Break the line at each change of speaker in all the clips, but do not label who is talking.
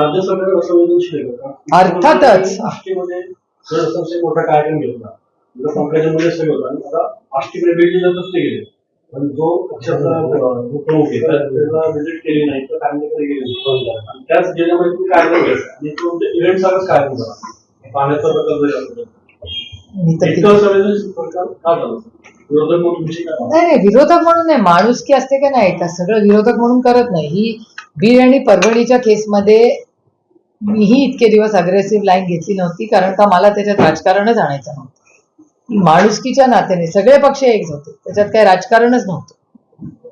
राज्य सरकार का?
अर्थातच.
आष्टीमध्ये मोठा कार्यक्रम घेतला. जर पंकजामध्ये सगळं होतं. आणि आता आष्टीकडे बीड जिल्ह्यातच ते गेले. पण जो पक्षाचा अं, जो प्रमुख आहे त्या- त्याला व्हिजिट केली नाही. तर कारण्याकडे गेले. नाही. आणि त्याच जिल्ह्यामध्ये तुम्ही कार्यक्रम घ्यायचा आणि तो इव्हेंट सारखाच कार्यक्रम झाला. पाण्याचा प्रकार जरी असला
मी तर
इतकं संवेदनशील प्रकार का झाला? विरोधक म्हणून तुमची काय भावना?
नाही नाही विरोधक म्हणून नाही. माणुसकी असते का नाही? का सगळं विरोधक म्हणून करत नाही. ही बीड आणि परभणीच्या केसमध्ये मीही इतके दिवस अग्रेसिव्ह लाईन घेतली नव्हती कारण का मला त्याच्यात राजकारणच आणायचं नव्हतं. माणुसकीच्या नात्याने सगळे पक्ष एक होते. त्याच्यात काही राजकारणच नव्हतं.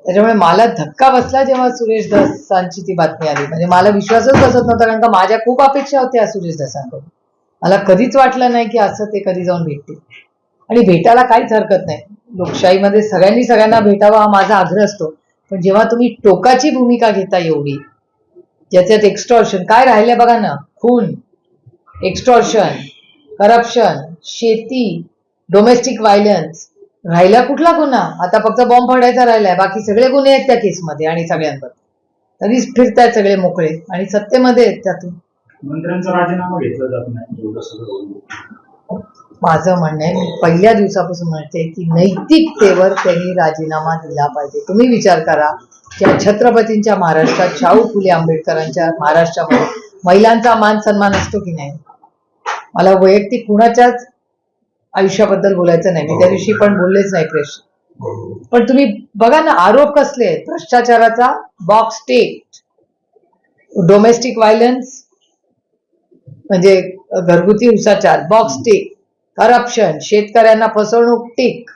त्याच्यामुळे मला धक्का बसला जेव्हा सुरेश दसांची ती बातमी आली. म्हणजे मला विश्वासच बसत नव्हता कारण का माझ्या खूप अपेक्षा होत्या सुरेश दसांकडून. मला कधीच वाटलं नाही की असं ते कधी जाऊन भेटतील. आणि भेटायला काहीच हरकत नाही. लोकशाहीमध्ये सगळ्यांनी सगळ्यांना भेटावा हा माझा आग्रह असतो. पण जेव्हा तुम्ही टोकाची भूमिका घेता एवढी ज्याच्यात एक्स्टॉर्शन काय राहिले बघा ना? खून एक्स्टॉर्शन करप्शन शेती डोमेस्टिक व्हायलन्स राहिला कुठला गुन्हा? आता फक्त बॉम्ब फोडायचा राहिलाय. बाकी सगळे गुन्हे आहेत त्या केसमध्ये आणि सगळ्यांवर. तरीच फिरतायत सगळे मोकळे आणि सत्तेमध्ये आहेत त्यातून.
मंत्र्यांचा राजीनामा घेतला जात नाही.
माझं म्हणणं आहे मी पहिल्या दिवसापासून म्हणते की नैतिकतेवर त्यांनी राजीनामा दिला पाहिजे. तुम्ही विचार करा. त्या छत्रपतींच्या महाराष्ट्रात शाहू फुले आंबेडकरांच्या महाराष्ट्रामध्ये महिलांचा मान सन्मान असतो की नाही? मला वैयक्तिक कुणाच्याच आयुष्याबद्दल बोलायचं नाही. मी त्या दिवशी पण बोललेच नाही प्रेस पण तुम्ही बघा ना आरोप कसले आहेत? भ्रष्टाचाराचा बॉक्स स्टेट डोमेस्टिक व्हायलन्स म्हणजे घरगुती हिंसाचार बॉक्स टिक करप्शन शेतकऱ्यांना फसवणूक टिक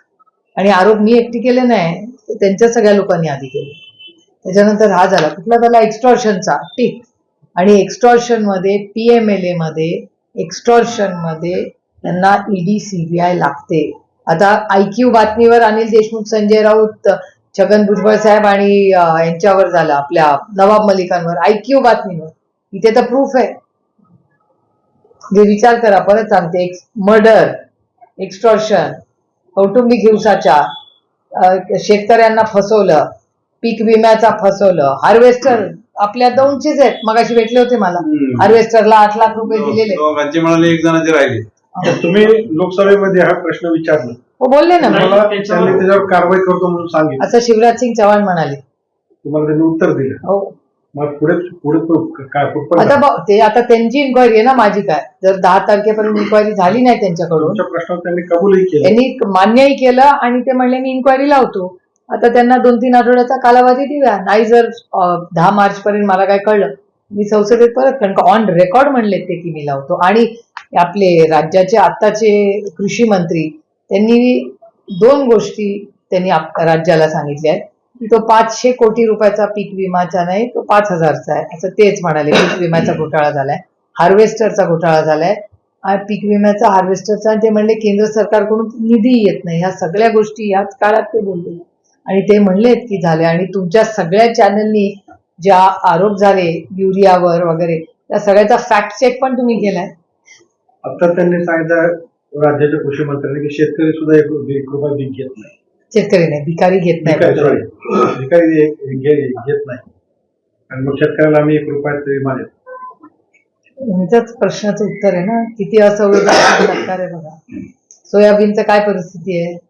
आणि आरोप मी एकटी केले नाही त्यांच्या सगळ्या लोकांनी आधी केले. त्याच्यानंतर हा झाला. कुठला झाला? एक्स्टॉर्शनचा टिक आणि एक्स्टॉर्शनमध्ये पीएमएलए मध्ये एक्स्टॉर्शनमध्ये त्यांना ईडी सीबीआय लागते. आता आयक्यू बातमीवर अनिल देशमुख संजय राऊत छगन भुजबळ साहेब आणि यांच्यावर झालं आपल्या नवाब मलिकांवर. आयक्यू बातमीवर. इथे तर प्रूफ आहे. जे विचार करा परत सांगते. एक मर्डर एक्स्टॉर्शन कौटुंबिक हिंसाचार शेतकऱ्यांना फसवलं पीक विम्याचा फसवलं. हार्वेस्टर आपल्या दोनचेच आहेत. मगाशी भेटले होते मला.
हम्म.
हार्वेस्टरला आठ लाख रुपये दिलेले.
राज्य मिळाले एक जणांचे राहिले.
तर तुम्ही लोकसभेमध्ये हा प्रश्न विचारला.
हो बोलले ना.
मला त्यांनी त्याच्यावर कारवाई करतो म्हणून सांगितलं.
असं शिवराज सिंग चव्हाण म्हणाले.
तुम्हाला त्यांनी उत्तर दिलं.
हो.
मग पुढे पुढे तो काय कुठपर्यंत
आता ब- ते आता त्यांची इन्क्वायरी आहे ना माझी काय? जर दहा तारखेपर्यंत इन्क्वायरी झाली नाही त्यांच्याकडून
तुमच्या प्रश्नावर त्यांनी कबूलही केलं.
त्यांनी मान्यही केलं आणि ते म्हणले मी इन्क्वायरी लावतो. आता त्यांना दोन तीन आठवड्याचा कालावधी देऊया. नाही जर दहा मार्च पर्यंत मला काय कळलं मी संसदेत परत कारण का ऑन रेकॉर्ड म्हणले ते की मी लावतो. आणि आपले राज्याचे आत्ताचे कृषी मंत्री त्यांनी दोन गोष्टी त्यांनी राज्याला सांगितल्या आहेत. की तो पाचशे कोटी रुपयाचा पीक विमाचा नाही तो पाच हजारचा आहे. असं तेच म्हणाले पीक विम्याचा घोटाळा झालाय. हार्वेस्टरचा घोटाळा झालाय. पीक विम्याचा हार्वेस्टरचा ते म्हणले केंद्र सरकारकडून निधी येत नाही. ह्या सगळ्या गोष्टी याच काळात ते बोलले. आणि ते म्हणलेत की झाले. आणि तुमच्या सगळ्या चॅनलनी ज्या आरोप झाले युरियावर वगैरे त्या सगळ्याचा फॅक्ट चेक पण तुम्ही केलाय.
आता त्यांनी सांगितलं राज्याच्या कृषी मंत्र्यांनी की शेतकरी सुद्धा एक रुपया पीक घेत नाही.
शेतकरी नाही भिकारी घेत
भिकारी
नाही
sorry, भिकारी एक- घे- घेत नाही. आणि मग शेतकऱ्याला आम्ही एक रुपयात तरी मानेल
यांच्याच प्रश्नाचं उत्तर आहे ना. किती असंवेदनशील सरकार आहे बघा. सोयाबीनचं काय परिस्थिती आहे?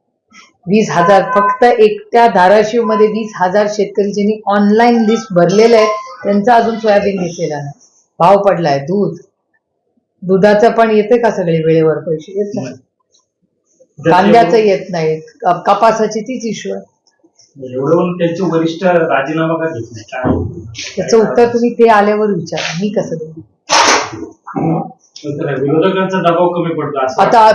वीस हजार फक्त एकट्या धाराशिवमध्ये वीस हजार शेतकरी ज्यांनी ऑनलाईन लिस्ट भरलेलं आहे त्यांचा अजून सोयाबीन घेतलेला नाही भाव पडलाय दूध. दुधाचं पण येते का सगळे वेळेवर पैसे? येत नाही. कांद्याचं येत नाही. कपासाची तीच इश्यू आहे.
एवढं म्हणून त्यांचे वरिष्ठ राजीनामा का घेत नाही? काय?
त्याचं उत्तर तुम्ही ते आल्यावर विचारा. मी कसं देऊ?
विरोधकांचा दबाव कमी पडतो
आता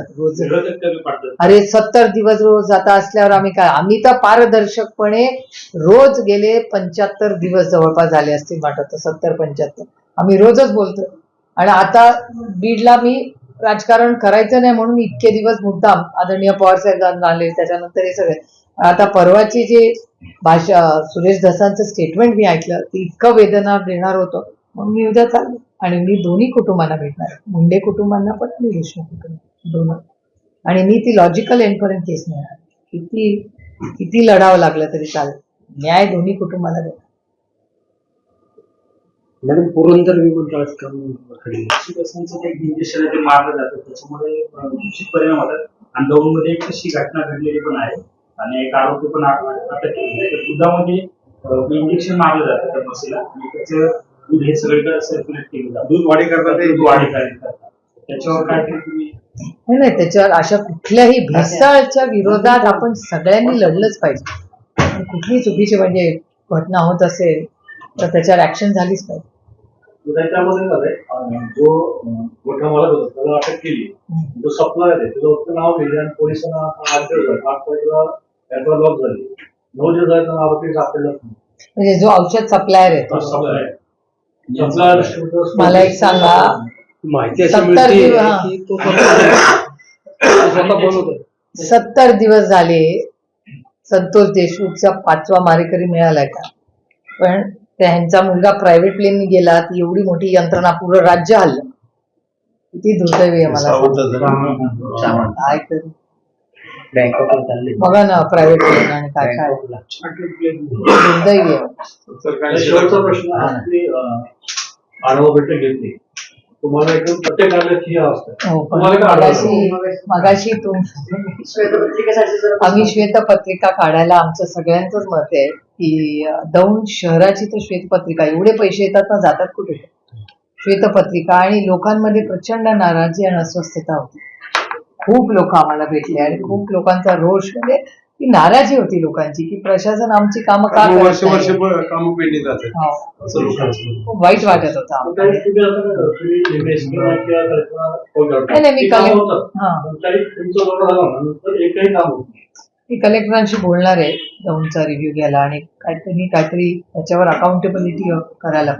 रोज
विरोधक कमी पडतात.
अरे सत्तर दिवस रोज आता असल्यावर आम्ही काय आम्ही तर पारदर्शकपणे रोज गेले पंच्याहत्तर दिवस जवळपास झाले असतील वाटत सत्तर पंच्याहत्तर. आम्ही रोजच बोलतो. आणि आता बीडला मी राजकारण करायचं नाही म्हणून इतके दिवस मुद्दाम आदरणीय पवार साहेब आले त्याच्यानंतर हे सगळे. आता परवाची जे भाषा सुरेश धसांचं स्टेटमेंट मी ऐकलं ते इतकं वेदना देणार होतं. मग मी उद्या चाललो. आणि मी दोन्ही कुटुंबांना भेटणार मुंडे कुटुंबांना पण आणि देशमुख कुटुंब दोन आणि मी ती लॉजिकल एंडपर्यंत केस नेणार किती किती लढावं लागलं तरी चालेल. न्याय दोन्ही कुटुंबाला देणार.
मॅडम पुरंदर विमानतळात काम खडी
शिवसेनेचं ते इंजेक्शन मारलं जातं त्याच्यामुळे अं, परिणाम होतात. आणि दौंडमध्ये तशी घटना घडलेली पण आहे. आणि एक आरोपी पण अटक केली आहे दुधामध्ये इंजेक्शन मारलं जातं त्या म्हशीला आणि त्याचं दूध हे सगळीकडे सर्क्युलेट केलं जातं.
दूध वाढी करतात ते
वाढी त्याच्यावर काय तुम्ही
नाही नाही त्याच्यावर अशा कुठल्याही भेसळच्या विरोधात आपण सगळ्यांनी लढलंच पाहिजे. कुठली चुकीची म्हणजे घटना होत असेल तर त्याच्यावर ऍक्शन झालीच पाहिजे.
जो मोठा मालक होता त्याला अटक केली. जो आहे त्याचं फक्त नाव लिहिले आणि पोलिसांना आठ लॉक झाली. नऊ दिवस
म्हणजे जो औषध सप्लायर आहे. मला एक सांगा.
माहिती अशी
सत्तर
मिळते
दिवस, हा.
की तो स्वतः तो स्वतः बोलवतोय
सत्तर दिवस झाले संतोष देशमुखचा पाचवा मारेकरी मिळालाय का? पण त्यांचा मुलगा प्रायव्हेट प्लेन गेला ती एवढी मोठी यंत्रणा पूर्ण राज्य हल्लं. किती दुर्दैवी आहे मला सांगा. काय तरी.
बँकॉकला चालले
बघा ना प्रायव्हेट आणि काय काय. दुर्दैवी आहे.
आणि शेवटचा प्रश्न हा. की अं, आढावा बैठक घेतली. तुम्हाला एकदम प्रत्येक कार्यालयात ही अवस्था आहे.
हो, पण
तुम्हाला काय
मगाशी
आढळलं?
मगाशी तुम आम्ही श्वेतपत्रिका काढायला आमचं सगळ्यांचंच मत आहे की अं, दौंड शहराची तर श्वेतपत्रिका एवढे पैसे येतात ना जातात कुठे? श्वेतपत्रिका आणि लोकांमध्ये प्रचंड नाराजी आणि अस्वस्थता होती. खूप लोक आम्हाला भेटले आणि खूप लोकांचा रोष म्हणजे ती नाराजी होती लोकांची की प्रशासन आमची कामं का करत
वर्ष वर्ष
नाही?
काम पेंडिंग जातात
हो.
असं लोकांचं
खूप वाईट वाटत होतं? नाही, नाही, मी. हा. मी कलेक्टरांशी बोलणार आहे दौंडचा रिव्ह्यू घ्यायला आणि काहीतरी काहीतरी त्याच्यावर अकाउंटेबिलिटी करायला